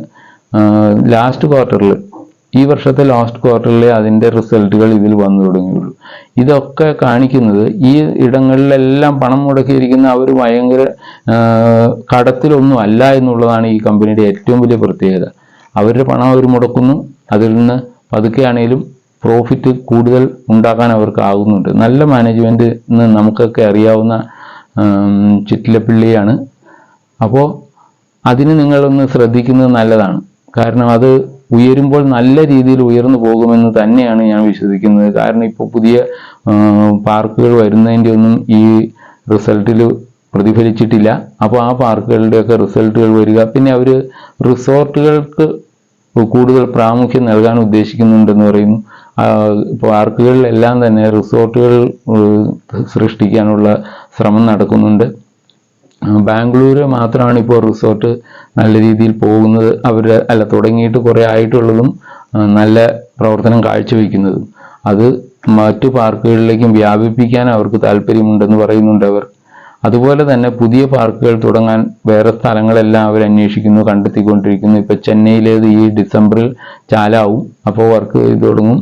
ലാസ്റ്റ് ക്വാർട്ടറിൽ ഈ വർഷത്തെ ലാസ്റ്റ് ക്വാർട്ടറിലെ അതിന്റെ റിസൾട്ടുകൾ ഇതിൽ വന്നു തുടങ്ങിയുള്ളൂ ഇതൊക്കെ കാണിക്കുന്നത് ഈ ഇടങ്ങളിലെല്ലാം പണം മുടക്കിയിരിക്കുന്ന അവർ ഭയങ്കര കടത്തിലൊന്നും അല്ല എന്നുള്ളതാണ് ഈ കമ്പനിയുടെ ഏറ്റവും വലിയ പ്രത്യേകത. അവരുടെ പണം അവർ മുടക്കുന്നു അതിൽ നിന്ന് പതുക്കെയാണേലും പ്രോഫിറ്റ് കൂടുതൽ ഉണ്ടാക്കാൻ അവർക്ക് ആകുന്നുണ്ട്. നല്ല മാനേജ്മെന്റ് നമുക്കൊക്കെ അറിയാവുന്ന ചിറ്റിലപ്പിള്ളിയാണ് അപ്പോൾ അതിന് നിങ്ങളൊന്ന് ശ്രദ്ധിക്കുന്നത് നല്ലതാണ്. കാരണം അത് ഉയരുമ്പോൾ നല്ല രീതിയിൽ ഉയർന്നു പോകുമെന്ന് തന്നെയാണ് ഞാൻ വിശ്വസിക്കുന്നത്. കാരണം ഇപ്പോൾ പുതിയ പാർക്കുകൾ വരുന്നതിന്റെ ഒന്നും ഈ റിസൾട്ടിൽ പ്രതിഫലിച്ചിട്ടില്ല. അപ്പോൾ ആ പാർക്കുകളുടെയൊക്കെ റിസൾട്ടുകൾ വരിക. പിന്നെ അവർ റിസോർട്ടുകൾക്ക് കൂടുതൽ പ്രാമുഖ്യം നൽകാൻ ഉദ്ദേശിക്കുന്നുണ്ടെന്ന് പറയുന്നു പാർക്കുകളിലെല്ലാം തന്നെ റിസോർട്ടുകൾ സൃഷ്ടിക്കാനുള്ള ശ്രമം നടക്കുന്നുണ്ട്. ആ, ബാംഗ്ലൂര് മാത്രമാണ് ഇപ്പോൾ റിസോർട്ട് നല്ല രീതിയിൽ പോകുന്നത്. അവർ അല്ല തുടങ്ങിയിട്ട് കുറേ ആയിട്ടുള്ളതും നല്ല പ്രവർത്തനം കാഴ്ചവെക്കുന്നതും. അത് മറ്റു പാർക്കുകളിലേക്കും വ്യാപിപ്പിക്കാൻ അവർക്ക് താല്പര്യമുണ്ടെന്ന് പറയുന്നുണ്ട് അവർ. അതുപോലെ തന്നെ പുതിയ പാർക്കുകൾ തുടങ്ങാൻ വേറെ സ്ഥലങ്ങളെല്ലാം അവർ അന്വേഷിക്കുന്നു കണ്ടെത്തിക്കൊണ്ടിരിക്കുന്നു. ഇപ്പൊ ചെന്നൈയിലേത് ഈ ഡിസംബറിൽ ചാലാവും അപ്പോൾ വർക്ക് ചെയ്ത് തുടങ്ങും.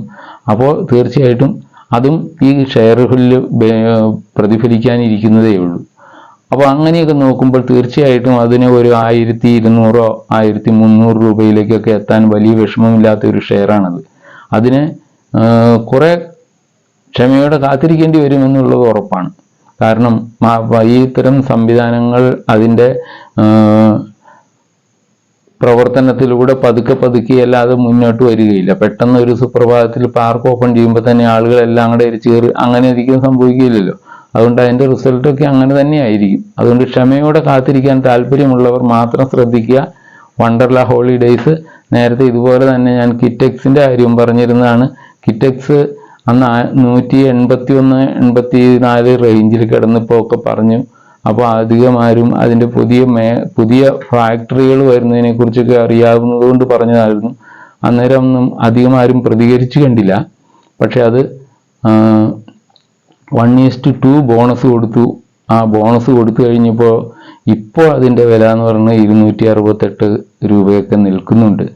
അപ്പോൾ തീർച്ചയായിട്ടും അതും ഈ ഷെയറുകളിൽ പ്രതിഫലിക്കാനിരിക്കുന്നതേ ഉള്ളൂ. അപ്പോൾ അങ്ങനെയൊക്കെ നോക്കുമ്പോൾ തീർച്ചയായിട്ടും അതിന് ഒരു ആയിരത്തി ഇരുന്നൂറോ ആയിരത്തി മുന്നൂറ് രൂപയിലേക്കൊക്കെ എത്താൻ വലിയ വിഷമമില്ലാത്ത ഒരു ഷെയറാണത്. അതിന് കുറെ ക്ഷമയോടെ കാത്തിരിക്കേണ്ടി വരുമെന്നുള്ളത് ഉറപ്പാണ്. കാരണം ഈ ഇത്തരം സംവിധാനങ്ങൾ അതിന്റെ പ്രവർത്തനത്തിലൂടെ പതുക്കെ പതുക്കെ അല്ലാതെ മുന്നോട്ട് വരികയില്ല. പെട്ടെന്ന് ഒരു സുപ്രഭാതത്തിൽ പാർക്ക് ഓപ്പൺ ചെയ്യുമ്പോൾ തന്നെ ആളുകളെല്ലാം കൂടെ എരിച്ചു കയറി അങ്ങനെ സംഭവിക്കില്ലല്ലോ അതുകൊണ്ട് അതിന്റെ റിസൾട്ടൊക്കെ അങ്ങനെ തന്നെ ആയിരിക്കും അതുകൊണ്ട് ക്ഷമയോടെ കാത്തിരിക്കാൻ താല്പര്യമുള്ളവർ മാത്രം ശ്രദ്ധിക്കുക. വണ്ടർല ഹോളിഡേയ്സ് നേരത്തെ ഇതുപോലെ തന്നെ ഞാൻ കിറ്റെക്സിന്റെ കാര്യം പറഞ്ഞിരുന്നതാണ്. കിറ്റെക്സ് അന്ന് നൂറ്റി എൺപത്തി ഒന്ന് എൺപത്തി നാല് റേഞ്ചിൽ കിടന്നപ്പോൾ ഒക്കെ പറഞ്ഞു. അപ്പോൾ അധികം ആരും അതിന്റെ പുതിയ മേ പുതിയ ഫാക്ടറികൾ വരുന്നതിനെ കുറിച്ചൊക്കെ അറിയാവുന്നത് കൊണ്ട് പറഞ്ഞതായിരുന്നു. അന്നേരം ഒന്നും അധികം ആരും പ്രതികരിച്ചു കണ്ടില്ല. പക്ഷെ അത് വൺ ഈസ്റ്റ് ടു ബോണസ് കൊടുത്തു. ആ ബോണസ് കൊടുത്തു കഴിഞ്ഞപ്പോൾ ഇപ്പോൾ അതിന്റെ വില എന്ന് പറഞ്ഞാൽ ഇരുന്നൂറ്റി അറുപത്തെട്ട് രൂപയൊക്കെ നിൽക്കുന്നുണ്ട്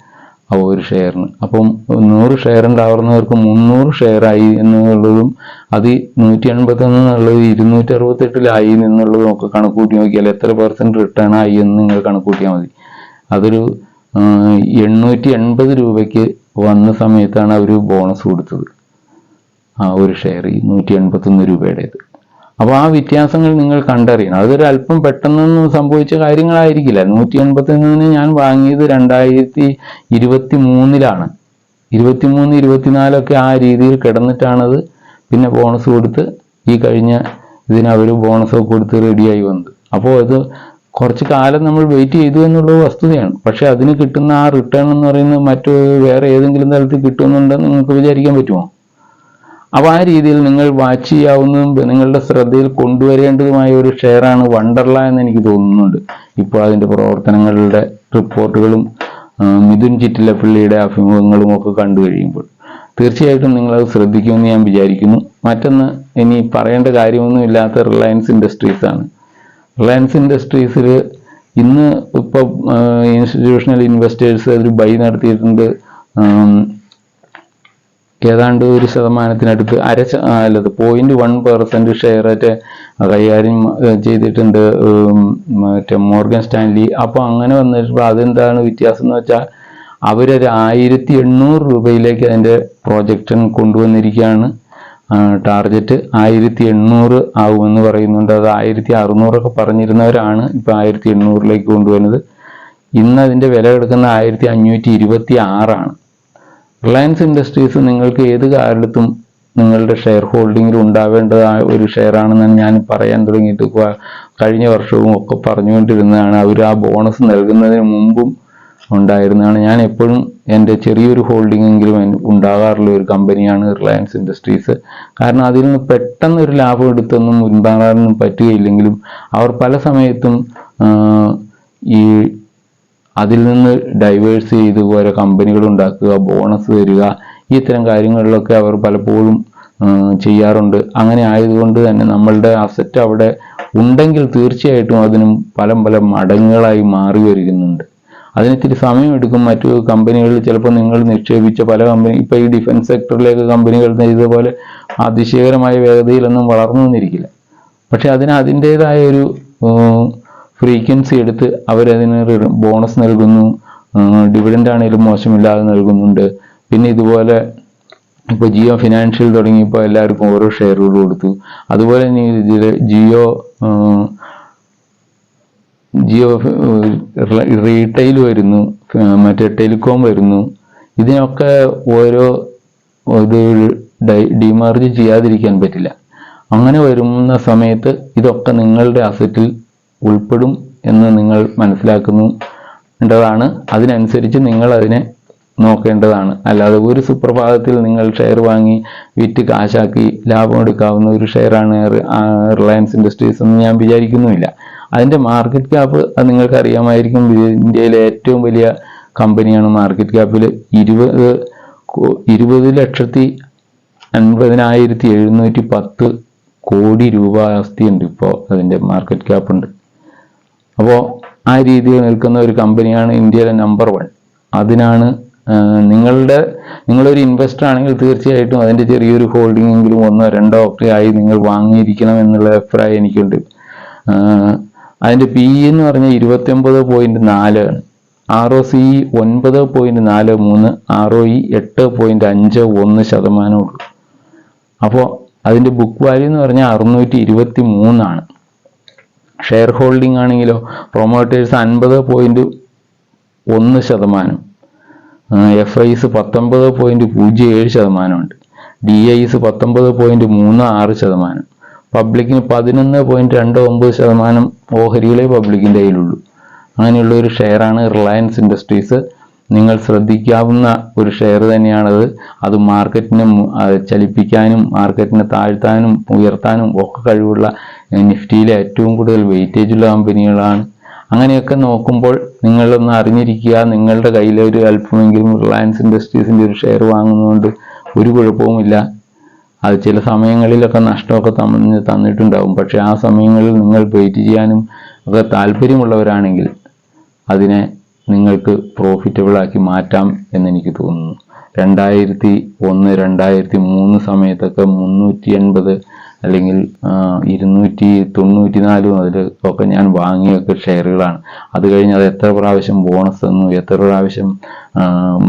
ആ ഒരു ഷെയറിന്. അപ്പം നൂറ് ഷെയർ ഉണ്ടാവുന്നവർക്ക് മുന്നൂറ് ഷെയറായി എന്നുള്ളതും അത് നൂറ്റി എൺപത്തൊന്ന് എന്നുള്ളത് ഇരുന്നൂറ്റി അറുപത്തെട്ടിലായി എന്നുള്ളതും ഒക്കെ കണക്കൂട്ടി നോക്കിയാൽ എത്ര പെർസെന്റ് റിട്ടേൺ ആയി എന്ന് നിങ്ങൾ കണക്ക് കണക്കൂട്ടിയാൽ മതി. അതൊരു എണ്ണൂറ്റി എൺപത് രൂപയ്ക്ക് വന്ന സമയത്താണ് അവർ ബോണസ് കൊടുത്തത്. ഒരു ഷെയർ ഈ നൂറ്റി എൺപത്തൊന്ന് രൂപയുടേത്. അപ്പോൾ ആ വ്യത്യാസങ്ങൾ നിങ്ങൾ കണ്ടറിയണം. അതൊരു അല്പം പെട്ടെന്നൊന്നും സംഭവിച്ച കാര്യങ്ങളായിരിക്കില്ല. നൂറ്റി എൺപത്തൊന്നിന് ഞാൻ വാങ്ങിയത് രണ്ടായിരത്തി ഇരുപത്തി മൂന്നിലാണ് ഇരുപത്തിമൂന്ന് ഇരുപത്തിനാലൊക്കെ ആ രീതിയിൽ കിടന്നിട്ടാണത് പിന്നെ ബോണസ് കൊടുത്ത് ഈ കഴിഞ്ഞ ഇതിന് അവർ ബോണസൊക്കെ കൊടുത്ത് റെഡിയായി വന്നത്. അപ്പോൾ അത് കുറച്ച് കാലം നമ്മൾ വെയിറ്റ് ചെയ്തു എന്നുള്ളത് വസ്തുതയാണ്. പക്ഷെ അതിന് കിട്ടുന്ന ആ റിട്ടേൺ എന്ന് പറയുന്നത് മറ്റു വേറെ ഏതെങ്കിലും തലത്തിൽ കിട്ടുന്നുണ്ടെന്ന് നിങ്ങൾക്ക് വിചാരിക്കാൻ പറ്റുമോ? അപ്പോൾ ആ രീതിയിൽ നിങ്ങൾ വാച്ച് ചെയ്യാവുന്നതും നിങ്ങളുടെ ശ്രദ്ധയിൽ കൊണ്ടുവരേണ്ടതുമായ ഒരു ഷെയറാണ് വണ്ടർല എന്ന് എനിക്ക് തോന്നുന്നുണ്ട്. ഇപ്പോൾ അതിന്റെ പ്രവർത്തനങ്ങളുടെ റിപ്പോർട്ടുകളും മിഥുൻ ചിറ്റിലപ്പള്ളിയുടെ അഭിമുഖങ്ങളും ഒക്കെ കണ്ടു കഴിയുമ്പോൾ. തീർച്ചയായിട്ടും നിങ്ങളത് ശ്രദ്ധിക്കുമെന്ന് ഞാൻ വിചാരിക്കുന്നു. മറ്റൊന്ന് ഇനി പറയേണ്ട കാര്യമൊന്നും ഇല്ലാത്ത റിലയൻസ് ഇൻഡസ്ട്രീസാണ് റിലയൻസ് ഇൻഡസ്ട്രീസിൽ ഇന്ന് ഇപ്പോൾ ഇൻസ്റ്റിറ്റ്യൂഷണൽ ഇൻവെസ്റ്റേഴ്സ് ഒരു ബൈ നടത്തിയിട്ടുണ്ട്. ഏതാണ്ട് ഒരു ശതമാനത്തിനടുത്ത് അര അല്ലത് പോയിന്റ് വൺ പെർസെന്റ് ഷെയർ ആയിട്ട് കൈകാര്യം ചെയ്തിട്ടുണ്ട് മറ്റേ മോർഗൻ സ്റ്റാൻലി. അപ്പോൾ അങ്ങനെ വന്നിട്ട് അതെന്താണ് വ്യത്യാസം എന്ന് വെച്ചാൽ അവരൊരു ആയിരത്തി എണ്ണൂറ് രൂപയിലേക്ക് അതിന്റെ പ്രോജക്ഷൻ കൊണ്ടുവന്നിരിക്കുകയാണ്. ടാർഗറ്റ് ആയിരത്തി എണ്ണൂറ് ആകുമെന്ന് പറയുന്നുണ്ട്. അത് ആയിരത്തി അറുന്നൂറൊക്കെ പറഞ്ഞിരുന്നവരാണ് ഇപ്പോൾ ആയിരത്തി എണ്ണൂറിലേക്ക് കൊണ്ടുവന്നത് ഇന്ന് അതിന്റെ വില കിടക്കുന്ന ആയിരത്തി അഞ്ഞൂറ്റി ഇരുപത്തി ആറാണ്. റിലയൻസ് ഇൻഡസ്ട്രീസ് നിങ്ങൾക്ക് ഏത് കാലത്തും നിങ്ങളുടെ ഷെയർ ഹോൾഡിംഗിൽ ഉണ്ടാവേണ്ടതായ ഒരു ഷെയർ ആണെന്നാണ് ഞാൻ പറയാൻ തുടങ്ങിയിട്ട് കഴിഞ്ഞ വർഷവും ഒക്കെ പറഞ്ഞുകൊണ്ടിരുന്നതാണ്. അവർ ആ ബോണസ് നൽകുന്നതിന് മുമ്പും ഉണ്ടായിരുന്നതാണ്. ഞാൻ എപ്പോഴും എന്റെ ചെറിയൊരു ഹോൾഡിംഗ് എങ്കിലും ഉണ്ടാകാറുള്ള ഒരു കമ്പനിയാണ് റിലയൻസ് ഇൻഡസ്ട്രീസ് കാരണം അതിൽ നിന്ന് പെട്ടെന്ന് ഒരു ലാഭം എടുത്തൊന്നും മുൻപാകാനൊന്നും പറ്റുകയില്ലെങ്കിലും അവർ പല സമയത്തും ഈ അതിൽ നിന്ന് ഡൈവേഴ്സ് ചെയ്ത് ഓരോ കമ്പനികൾ ഉണ്ടാക്കുക ബോണസ് തരിക ഇത്തരം കാര്യങ്ങളിലൊക്കെ അവർ പലപ്പോഴും ചെയ്യാറുണ്ട്. അങ്ങനെ ആയതുകൊണ്ട് തന്നെ നമ്മളുടെ അസറ്റ് അവിടെ ഉണ്ടെങ്കിൽ തീർച്ചയായിട്ടും അതിനും പല പല മടങ്ങുകളായി മാറി വരുന്നുണ്ട് അതിന് ഇത്തിരി സമയമെടുക്കും. മറ്റു കമ്പനികളിൽ ചിലപ്പോൾ നിങ്ങൾ നിക്ഷേപിച്ച പല കമ്പനി ഇപ്പോൾ ഈ ഡിഫൻസ് സെക്ടറിലേക്ക് കമ്പനികൾ ചെയ്തപോലെ അതിശയകരമായ വേഗതയിലൊന്നും വളർന്നു വന്നിരിക്കില്ല. പക്ഷെ അതിന് അതിന്റെതായ ഒരു ഫ്രീക്വൻസി എടുത്ത് അവരതിന് ബോണസ് നൽകുന്നു. ഡിവിഡന്റ് ആണെങ്കിലും മോശമില്ലാതെ നൽകുന്നുണ്ട്. പിന്നെ ഇതുപോലെ ഇപ്പോൾ ജിയോ ഫിനാൻഷ്യൽ തുടങ്ങിയപ്പോൾ എല്ലാവർക്കും ഓരോ ഷെയറുകൾ കൊടുത്തു. അതുപോലെ തന്നെ ഇതിൽ ജിയോ ജിയോ റീറ്റെയിൽ വരുന്നു. മറ്റേ ടെലികോം വരുന്നു. ഇതിനൊക്കെ ഓരോ ഇത് ഡിമാർജ് ചെയ്യാതിരിക്കാൻ പറ്റില്ല. അങ്ങനെ വരുന്ന സമയത്ത് ഇതൊക്കെ നിങ്ങളുടെ അസറ്റിൽ ഉൾപ്പെടും എന്ന് നിങ്ങൾ മനസ്സിലാക്കുന്നതാണ് അതിനനുസരിച്ച് നിങ്ങൾ അതിനെ നോക്കേണ്ടതാണ്. അല്ലാതെ ഒരു സുപ്രഭാതത്തിൽ നിങ്ങൾ ഷെയർ വാങ്ങി വിറ്റ് കാശാക്കി ലാഭം എടുക്കാവുന്ന ഒരു ഷെയറാണ് റിലയൻസ് ഇൻഡസ്ട്രീസ് എന്ന് ഞാൻ വിചാരിക്കുന്നുമില്ല. അതിന്റെ മാർക്കറ്റ് ക്യാപ്പ് അത് നിങ്ങൾക്ക് അറിയാമായിരിക്കും ഇന്ത്യയിലെ ഏറ്റവും വലിയ കമ്പനിയാണ് മാർക്കറ്റ് ക്യാപ്പിൽ ഇരുപത് ഇരുപത് ലക്ഷത്തി അൻപതിനായിരത്തി എഴുന്നൂറ്റി പത്ത് കോടി രൂപ ആസ്തിയുണ്ട് ഇപ്പോൾ അതിന്റെ മാർക്കറ്റ് ക്യാപ്പ് ഉണ്ട് അപ്പോൾ ആ രീതിയിൽ നിൽക്കുന്ന ഒരു കമ്പനിയാണ് ഇന്ത്യയിലെ നമ്പർ വൺ അതിനാണ് നിങ്ങളുടെ നിങ്ങളൊരു ഇൻവെസ്റ്റർ ആണെങ്കിൽ തീർച്ചയായിട്ടും അതിന്റെ ചെറിയൊരു ഹോൾഡിംഗ് എങ്കിലും ഒന്നോ രണ്ടോ ഒക്കെ ആയി നിങ്ങൾ വാങ്ങിയിരിക്കണം എന്നുള്ള അഭിപ്രായം എനിക്കുണ്ട്. അതിന്റെ പി ഇ എന്ന് പറഞ്ഞാൽ ഇരുപത്തി ഒമ്പത് പോയിന്റ് നാല് ആണ് ആർ ഒ സി ഒൻപത് പോയിന്റ് നാല് മൂന്ന് ആർ ഒ ഇ എട്ട് പോയിന്റ് അഞ്ച് ഒന്ന് ശതമാനമുള്ളൂ. അപ്പോൾ അതിന്റെ ബുക്ക് വാല്യൂ എന്ന് പറഞ്ഞാൽ അറുന്നൂറ്റി ഇരുപത്തി മൂന്നാണ് ഷെയർ ഹോൾഡിംഗ് ആണെങ്കിലോ പ്രൊമോട്ടേഴ്സ് അൻപത് പോയിന്റ് ഒന്ന് ശതമാനം. എഫ് ഐസ് പത്തൊമ്പത് പോയിന്റ് പൂജ്യം ഏഴ് ശതമാനമുണ്ട്. ഡി ഐസ് പത്തൊമ്പത് പോയിന്റ് മൂന്ന് ആറ് ശതമാനം. പബ്ലിക്കിന് പതിനൊന്ന് പോയിന്റ് രണ്ട് ഒമ്പത് ശതമാനം ഓഹരികളെ പബ്ലിക്കിന്റെ കയ്യിലുള്ളൂ. അങ്ങനെയുള്ള ഒരു ഷെയറാണ് റിലയൻസ് ഇൻഡസ്ട്രീസ്. നിങ്ങൾ ശ്രദ്ധിക്കാവുന്ന ഒരു ഷെയർ തന്നെയാണത്. അത് മാർക്കറ്റിനെ ചലിപ്പിക്കാനും മാർക്കറ്റിനെ താഴ്ത്താനും ഉയർത്താനും ഒക്കെ കഴിവുള്ള ഏർ, നിഫ്റ്റിയിലെ ഏറ്റവും കൂടുതൽ വെയിറ്റേജ് ഉള്ള കമ്പനികളാണ്. അങ്ങനെയൊക്കെ നോക്കുമ്പോൾ നിങ്ങളൊന്ന് അറിഞ്ഞിരിക്കുക നിങ്ങളുടെ കയ്യിൽ ഒരു അല്പമെങ്കിലും റിലയൻസ് ഇൻഡസ്ട്രീസിന്റെ ഒരു ഷെയർ വാങ്ങുന്നതുകൊണ്ട് ഒരു കുഴപ്പവുമില്ല. അത് ചില സമയങ്ങളിലൊക്കെ നഷ്ടമൊക്കെ തമ്മിൽ തന്നിട്ടുണ്ടാവും. പക്ഷേ ആ സമയങ്ങളിൽ നിങ്ങൾ വെയിറ്റ് ചെയ്യാനും ഒക്കെ താല്പര്യമുള്ളവരാണെങ്കിൽ അതിനെ നിങ്ങൾക്ക് പ്രോഫിറ്റബിളാക്കി മാറ്റാം എന്നെനിക്ക് തോന്നുന്നു. രണ്ടായിരത്തി ഒന്ന് രണ്ടായിരത്തി മൂന്ന് സമയത്തൊക്കെ മുന്നൂറ്റി എൺപത് അല്ലെങ്കിൽ ഇരുന്നൂറ്റി തൊണ്ണൂറ്റി നാലും അതിൽ ഒക്കെ ഞാൻ വാങ്ങിയൊക്കെ ഷെയറുകളാണ്. അത് കഴിഞ്ഞ് അത് എത്ര പ്രാവശ്യം ബോണസ് തന്നു എത്ര പ്രാവശ്യം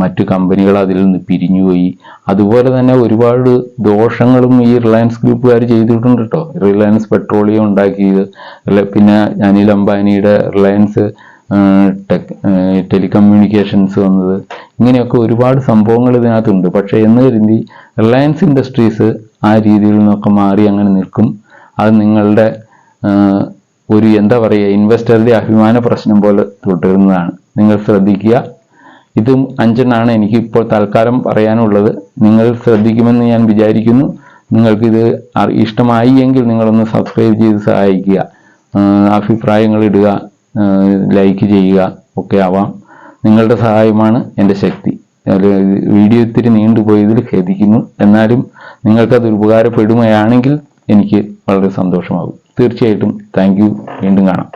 മറ്റു കമ്പനികൾ അതിൽ നിന്ന് പിരിഞ്ഞുപോയി അതുപോലെ തന്നെ ഒരുപാട് ദോഷങ്ങളും ഈ റിലയൻസ് ഗ്രൂപ്പുകാർ ചെയ്തിട്ടുണ്ട് കേട്ടോ റിലയൻസ് പെട്രോളിയം ഉണ്ടാക്കിയത് പിന്നെ അനിൽ അംബാനിയുടെ റിലയൻസ് ടെക് ടെലികമ്മ്യൂണിക്കേഷൻസ് വന്നത്. ഇങ്ങനെയൊക്കെ ഒരുപാട് സംഭവങ്ങൾ ഇതിനകത്തുണ്ട്. പക്ഷേ എന്ന് കരുതി റിലയൻസ് ഇൻഡസ്ട്രീസ് ആ രീതിയിൽ നിന്നൊക്കെ മാറി അങ്ങനെ നിൽക്കും. അത് നിങ്ങളുടെ ഒരു എന്താ പറയുക ഇൻവെസ്റ്ററുടെ അഭിമാന പ്രശ്നം പോലെ തുടരുന്നതാണ്. നിങ്ങൾ ശ്രദ്ധിക്കുക. ഇതും അഞ്ചെണ്ണാണ് എനിക്ക് ഇപ്പോൾ തൽക്കാലം പറയാനുള്ളത്. നിങ്ങൾ ശ്രദ്ധിക്കുമെന്ന് ഞാൻ വിചാരിക്കുന്നു. നിങ്ങൾക്കിത് ഇഷ്ടമായി എങ്കിൽ നിങ്ങളൊന്ന് സബ്സ്ക്രൈബ് ചെയ്ത് സഹായിക്കുക. അഭിപ്രായങ്ങൾ ഇടുക ലൈക്ക് ചെയ്യുക ഒക്കെ ആവാം. നിങ്ങളുടെ സഹായമാണ് എന്റെ ശക്തി. വീഡിയോ ഇത്തിരി നീണ്ടുപോയതിൽ ഖേദിക്കുന്നു. എന്നാലും നിങ്ങൾക്കത് ഉപകാരപ്പെടുകയാണെങ്കിൽ എനിക്ക് വളരെ സന്തോഷമാകും. തീർച്ചയായിട്ടും താങ്ക് വീണ്ടും കാണാം.